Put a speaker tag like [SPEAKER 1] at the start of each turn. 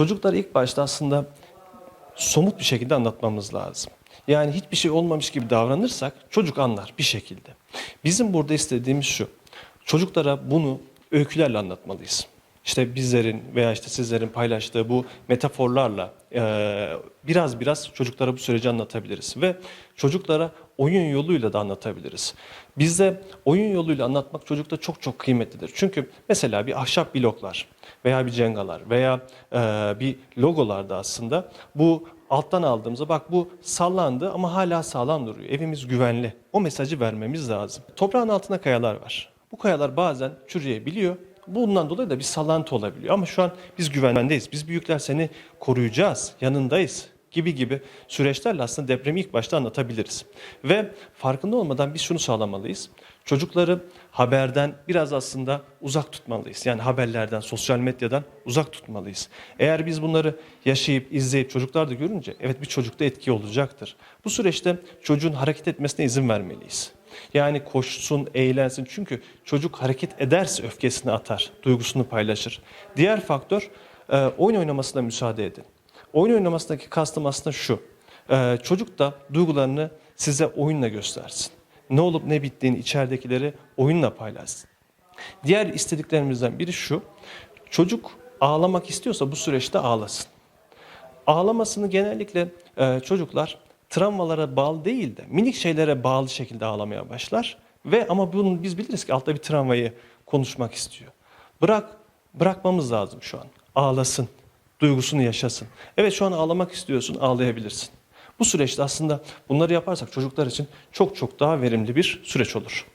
[SPEAKER 1] Çocuklar ilk başta aslında somut bir şekilde anlatmamız lazım. Yani hiçbir şey olmamış gibi davranırsak çocuk anlar bir şekilde. Bizim burada istediğimiz şu. Çocuklara bunu öykülerle anlatmalıyız. İşte bizlerin veya işte sizlerin paylaştığı bu metaforlarla eee, biraz biraz çocuklara bu süreci anlatabiliriz. Ve çocuklara oyun yoluyla da anlatabiliriz. Bizde oyun yoluyla anlatmak çocukta çok çok kıymetlidir. Çünkü mesela bir ahşap bloklar veya bir cengalar veya eee, bir logolarda aslında bu alttan aldığımızda bak bu sallandı ama hala sağlam duruyor. Evimiz güvenli. O mesajı vermemiz lazım. Toprağın altında kayalar var. Bu kayalar bazen çürüyebiliyor. Bundan dolayı da bir sallantı olabiliyor. Ama şu an biz güvendeyiz. Biz büyükler seni koruyacağız, yanındayız gibi gibi süreçlerle aslında depremi ilk başta anlatabiliriz. Ve farkında olmadan biz şunu sağlamalıyız. Çocukları haberden biraz aslında uzak tutmalıyız. Yani haberlerden, sosyal medyadan uzak tutmalıyız. Eğer biz bunları yaşayıp, izleyip çocuklar da görünce evet bir çocukta etki olacaktır. Bu süreçte çocuğun hareket etmesine izin vermeliyiz. Yani koşsun, eğlensin. Çünkü çocuk hareket ederse öfkesini atar, duygusunu paylaşır. Diğer faktör e, oyun oynamasına müsaade edin. Oyun oynamasındaki kastım aslında şu. E, çocuk da duygularını size oyunla göstersin. Ne olup ne bittiğini içeridekileri oyunla paylaşsın. Diğer istediklerimizden biri şu. Çocuk ağlamak istiyorsa bu süreçte ağlasın. Ağlamasını genellikle e, çocuklar travmalara bağlı değil de minik şeylere bağlı şekilde ağlamaya başlar. Ve ama bunu biz biliriz ki altta bir travmayı konuşmak istiyor. Bırak, bırakmamız lazım şu an. Ağlasın, duygusunu yaşasın. Evet şu an ağlamak istiyorsun, ağlayabilirsin. Bu süreçte aslında bunları yaparsak çocuklar için çok çok daha verimli bir süreç olur.